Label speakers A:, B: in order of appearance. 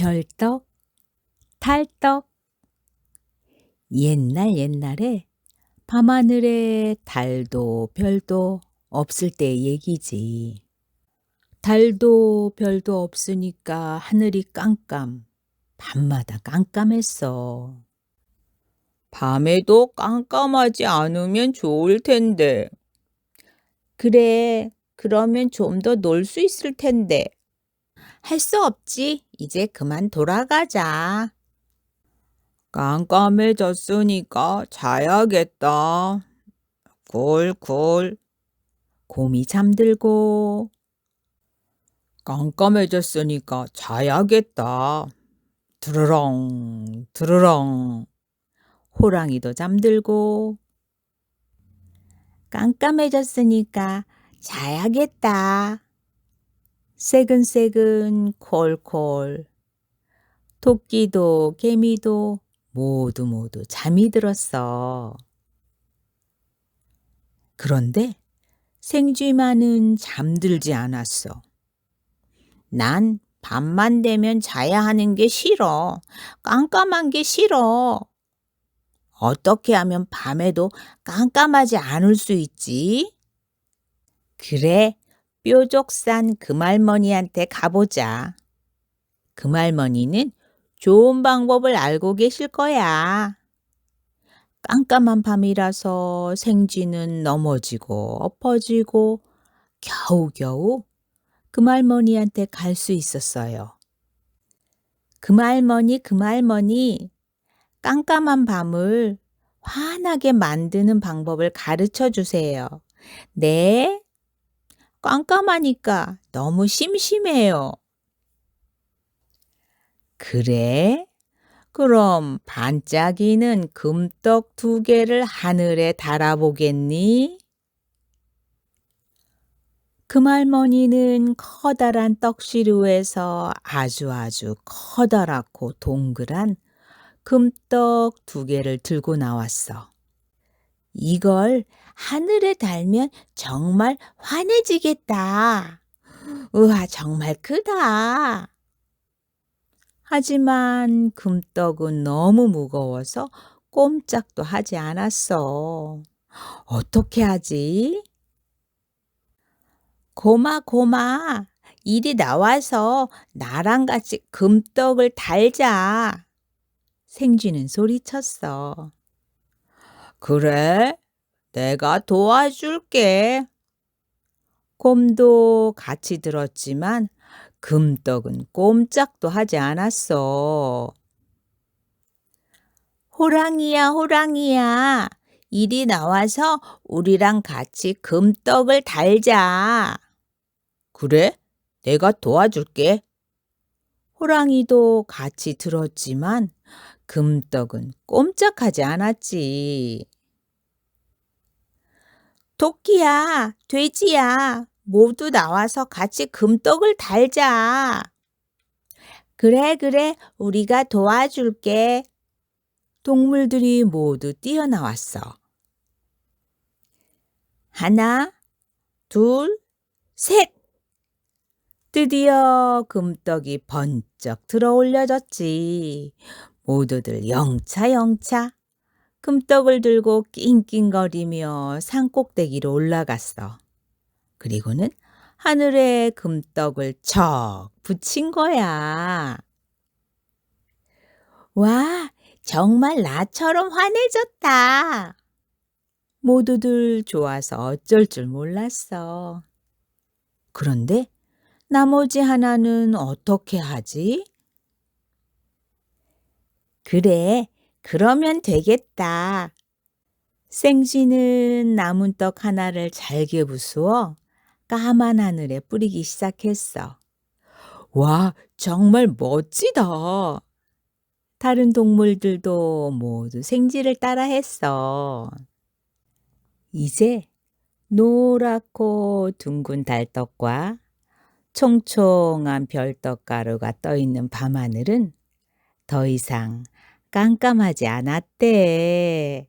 A: 별떡, 탈떡. 옛날 옛날에 밤하늘에 달도 별도 없을 때의 얘기지. 달도 별도 없으니까 하늘이 깜깜, 밤마다 깜깜했어.
B: 밤에도 깜깜하지 않으면 좋을 텐데.
A: 그래, 그러면 좀 더 놀 수 있을 텐데. 할 수 없지. 이제 그만 돌아가자.
B: 깜깜해졌으니까 자야겠다. 굴굴.
A: 곰이 잠들고
B: 깜깜해졌으니까 자야겠다. 드르렁, 드르렁.
A: 호랑이도 잠들고 깜깜해졌으니까 자야겠다. 새근새근 콜콜 토끼도 개미도 모두 모두 잠이 들었어. 그런데 생쥐만은 잠들지 않았어. 난 밤만 되면 자야 하는 게 싫어. 깜깜한 게 싫어. 어떻게 하면 밤에도 깜깜하지 않을 수 있지? 그래, 뾰족 산 금할머니한테 가보자. 금할머니는 좋은 방법을 알고 계실 거야. 깜깜한 밤이라서 생쥐는 넘어지고 엎어지고 겨우겨우 금할머니한테 갈 수 있었어요. 금할머니, 금할머니, 깜깜한 밤을 환하게 만드는 방법을 가르쳐 주세요. 네? 깜깜하니까 너무 심심해요. 그래? 그럼 반짝이는 금떡 두 개를 하늘에 달아보겠니? 금할머니는 커다란 떡시루에서 아주 아주 커다랗고 동그란 금떡 두 개를 들고 나왔어. 이걸 하늘에 달면 정말 환해지겠다. 우와, 정말 크다. 하지만 금떡은 너무 무거워서 꼼짝도 하지 않았어. 어떻게 하지? 고마, 고마. 이리 나와서 나랑 같이 금떡을 달자. 생쥐는 소리쳤어.
B: 그래? 내가 도와줄게.
A: 곰도 같이 들었지만 금떡은 꼼짝도 하지 않았어. 호랑이야, 호랑이야. 이리 나와서 우리랑 같이 금떡을 달자.
B: 그래? 내가 도와줄게.
A: 호랑이도 같이 들었지만 금떡은 꼼짝하지 않았지. 토끼야, 돼지야, 모두 나와서 같이 금떡을 달자. 그래, 그래, 우리가 도와줄게. 동물들이 모두 뛰어나왔어. 하나, 둘, 셋! 드디어 금떡이 번쩍 들어 올려졌지. 모두들 영차 영차 금떡을 들고 낑낑거리며 산꼭대기로 올라갔어. 그리고는 하늘에 금떡을 척 붙인 거야. 와, 정말 나처럼 환해졌다. 모두들 좋아서 어쩔 줄 몰랐어. 그런데 나머지 하나는 어떻게 하지? 그래, 그러면 되겠다. 생쥐는 남은 떡 하나를 잘게 부수어 까만 하늘에 뿌리기 시작했어. 와, 정말 멋지다. 다른 동물들도 모두 생쥐를 따라 했어. 이제 노랗고 둥근 달떡과 총총한 별떡가루가 떠 있는 밤하늘은 더 이상 깜깜하지 않았대.